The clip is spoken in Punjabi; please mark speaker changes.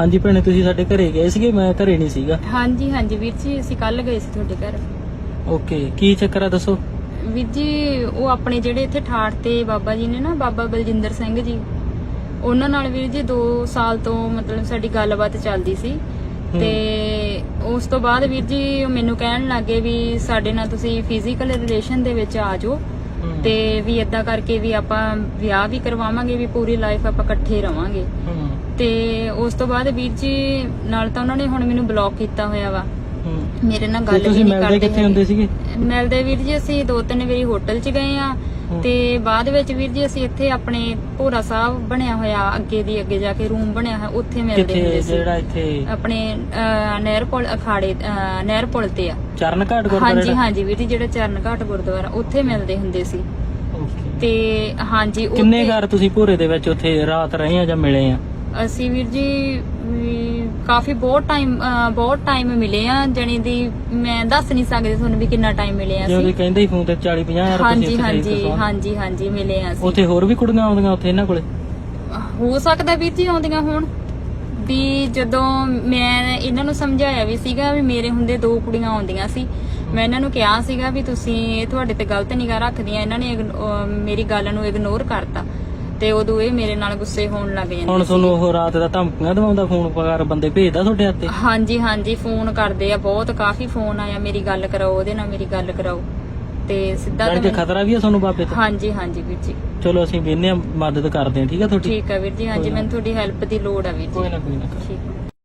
Speaker 1: ਹਾਂਜੀ ਭੈਣੇ ਤੁਸੀਂ ਸਾਡੇ ਘਰੇ ਗਏ ਸੀਗੇ ਮੈਂ ਘਰੇ ਨਹੀਂ ਸੀਗਾ।
Speaker 2: ਹਾਂਜੀ ਹਾਂਜੀ ਵੀਰ ਜੀ ਅਸੀਂ ਕੱਲ ਗਏ ਸੀ ਤੁਹਾਡੇ ਘਰ।
Speaker 1: ਓਕੇ ਕੀ ਚੱਕਰ ਆ ਦੱਸੋ?
Speaker 2: ਵੀਰ ਜੀ ਉਹ ਆਪਣੇ ਜਿਹੜੇ ਇੱਥੇ ਠਾਠ ਤੇ ਬਾਬਾ ਜੀ ਨੇ ਨਾ ਬਾਬਾ ਬਲਜਿੰਦਰ ਸਿੰਘ ਜੀ ਉਹਨਾਂ ਨਾਲ ਵੀਰ ਜੀ 2 ਸਾਲ ਤੋਂ ਮਤਲਬ ਸਾਡੀ ਗੱਲਬਾਤ ਚੱਲਦੀ ਸੀ। ਤੇ ਉਸ ਤੋਂ ਬਾਅਦ ਵੀਰ ਜੀ ਉਹ ਮੈਨੂੰ ਕਹਿਣ ਲੱਗੇ ਵੀ ਸਾਡੇ ਨਾਲ ਤੁਸੀਂ ਫਿਜ਼ੀਕਲ ਰਿਲੇਸ਼ਨ ਦੇ ਵਿੱਚ ਆ ਜਾਓ।
Speaker 1: ਹਮ,
Speaker 2: ਤੇ ਵੀ ਇਦਾਂ ਕਰਕੇ ਵੀ ਆਪਾਂ ਵਿਆਹ ਵੀ ਕਰਵਾਵਾਂਗੇ ਵੀ ਪੂਰੀ ਲਾਈਫ ਆਪਾਂ ਇਕੱਠੇ ਰਵਾਂਗੇ।
Speaker 1: ਹਮ,
Speaker 2: ਤੇ ਉਸ ਤੋਂ ਬਾਅਦ ਵੀਰ ਜੀ ਨਾਲ ਤਾਂ ਉਹਨਾਂ ਨੇ ਹੁਣ ਮੈਨੂੰ ਬਲੌਕ ਕੀਤਾ ਹੋਇਆ ਵਾ। ਮੇਰੇ ਨਾਲ ਗੱਲ ਵੀ
Speaker 1: ਤੁਸੀਂ
Speaker 2: ਨਹੀਂ
Speaker 1: ਮਿਲਦੇ
Speaker 2: ਕਰਦੇ
Speaker 1: ਕਿੱਥੇ ਹੁੰਦੇ ਸੀਗੇ?
Speaker 2: ਮਿਲਦੇ ਵੀਰ ਜੀ ਅਸੀਂ ਦੋ ਤਿੰਨ ਵਾਰੀ ਹੋਟਲ 'ਚ ਗਏ ਆ। ਤੇ ਬਾਅਦ ਵਿੱਚ ਵੀਰ ਜੀ ਅਸੀਂ ਇੱਥੇ ਆਪਣੇ ਭੋਰਾ ਸਾਹਿਬ ਬਣਿਆ ਹੋਇਆ ਅੱਗੇ ਦੀ ਅੱਗੇ ਜਾ ਕੇ ਰੂਮ ਬਣਿਆ ਹੋਇਆ ਉੱਥੇ ਮਿਲਦੇ
Speaker 1: ਕਿੱਥੇ
Speaker 2: ਹੁੰਦੇ ਸੀ।
Speaker 1: ਜਿਹੜਾ ਇੱਥੇ?
Speaker 2: ਆਪਣੇ ਅਹ, ਨਹਿਰ ਪੁਲ ਅਖਾੜੇ ਅਹ, ਨਹਿਰ ਪੁਲ ਤੇ ਆ।
Speaker 1: ਚਰਨ ਘਾਟ ਗੁਰਦੁਆਰਾ
Speaker 2: ਹਾਂਜੀ? ਹਾਂਜੀ ਵੀਰ ਜੀ ਜਿਹੜਾ ਚਰਨ ਘਾਟ ਗੁਰਦੁਆਰਾ ਉੱਥੇ ਮਿਲਦੇ ਹੁੰਦੇ ਸੀ। ਤੇ ਹਾਂਜੀ
Speaker 1: ਕਿੰਨੇ
Speaker 2: ਉੱਥੇ-
Speaker 1: ਘਰ ਤੁਸੀਂ ਭੋਰੇ ਦੇ ਵਿੱਚ ਉੱਥੇ ਰਾਤ ਰਹੇ ਆ ਜਾਂ ਮਿਲੇ ਆ?
Speaker 2: ਅਸੀਂ ਵੀਰ ਜੀ ਕਾਫੀ ਬਹੁਤ ਟਾਈਮ ਬਹੁਤ ਟਾਈਮ ਮਿਲੇ ਆ ਜਣੀ ਦੀ। ਮੈਂ ਦੱਸ ਨਹੀਂ ਸਕਦੀ ਤੁਹਾਨੂੰ ਵੀ ਕਿੰਨਾ ਟਾਈਮ ਮਿਲੇ ਆ
Speaker 1: ਜੇ ਉਹਦੇ
Speaker 2: ਅਸੀਂ।
Speaker 1: ਕਹਿੰਦੇ ਹੀ ਫੋਨ ਤੇ 40 50 ਹਜ਼ਾਰ
Speaker 2: ਹਾਂਜੀ ਹਾਂਜੀ ਹਾਂਜੀ ਹਾਂਜੀ ਮਿਲੇ ਆ ਅਸੀਂ।
Speaker 1: ਉੱਥੇ ਹੋਰ ਵੀ ਕੁੜੀਆਂ ਆਉਂਦੀਆਂ ਉੱਥੇ ਇਹਨਾਂ ਕੋਲੇ?
Speaker 2: ਹੋ ਸਕਦਾ ਵੀਰ ਜੀ ਆਉਂਦੀਆਂ ਹੋਣ। ਵੀ ਜਦੋਂ ਮੈਂ ਇਹਨਾਂ ਨੂੰ ਸਮਝਾਇਆ ਵੀ ਸੀਗਾ ਵੀ ਮੇਰੇ ਹੁੰਦੇ ਦੋ ਕੁੜੀਆਂ ਆਉਂਦੀਆਂ ਸੀ। ਮੈਂ ਇਹਨਾਂ ਨੂੰ ਕਿਹਾ ਸੀਗਾ ਵੀ ਤੁਸੀਂ ਇਹ ਤੁਹਾਡੇ ਤੇ ਗਲਤ ਨਿਗਾਹ ਰੱਖਦੀਆਂ ਇਹਨਾਂ ਨੇ ਮੇਰੀ ਗੱਲ ਨੂੰ ਇਗਨੋਰ ਕਰਤਾ। ਤੇ ਉਦੋਂ ਇਹ ਮੇਰੇ ਨਾਲ ਗੁੱਸੇ ਹੋਣ ਲੱਗ ਜਾਂਦੇ
Speaker 1: ਹੁਣ। ਤੁਹਾਨੂੰ ਉਹ ਰਾਤ ਦਾ ਧਮਕੀਆਂ ਦਵਾਉਂਦਾ ਫੋਨ ਪਕਾਰ ਬੰਦੇ ਭੇਜਦਾ ਤੁਹਾਡੇ ਹੱਥੇ
Speaker 2: ਹਾਂਜੀ ਹਾਂਜੀ ਫੋਨ ਕਰਦੇ ਆ ਬਹੁਤ ਕਾਫੀ ਫੋਨ ਆਇਆ ਮੇਰੀ ਗੱਲ ਕਰਾਓ ਉਹਦੇ ਨਾਲ ਮੇਰੀ ਗੱਲ ਕਰਾਓ। ਤੇ ਸਿੱਧਾ ਤਾਂ
Speaker 1: ਕੇ
Speaker 2: ਮੈਨੂੰ-
Speaker 1: ਖਤਰਾ ਵੀ ਆ ਤੁਹਾਨੂੰ ਬਾਬੇ ਤੋਂ?
Speaker 2: ਹਾਂਜੀ ਹਾਂਜੀ ਵੀਰ ਜੀ।
Speaker 1: ਚਲੋ ਅਸੀਂ ਵੇਨੇ ਮਦਦ ਕਰਦੇ ਹਾਂ ਠੀਕ ਆ ਤੁਹਾਡੀ?
Speaker 2: ਠੀਕ ਆ ਵੀਰ ਜੀ ਹਾਂਜੀ। ਮੈਨੂੰ ਤੁਹਾਡੀ ਹੈਲਪ ਦੀ ਲੋੜ ਆ ਵੀਰ ਜੀ।
Speaker 1: ਕੋਈ ਨਾ ਕੋਈ ਨਾ।
Speaker 2: ਠੀਕ।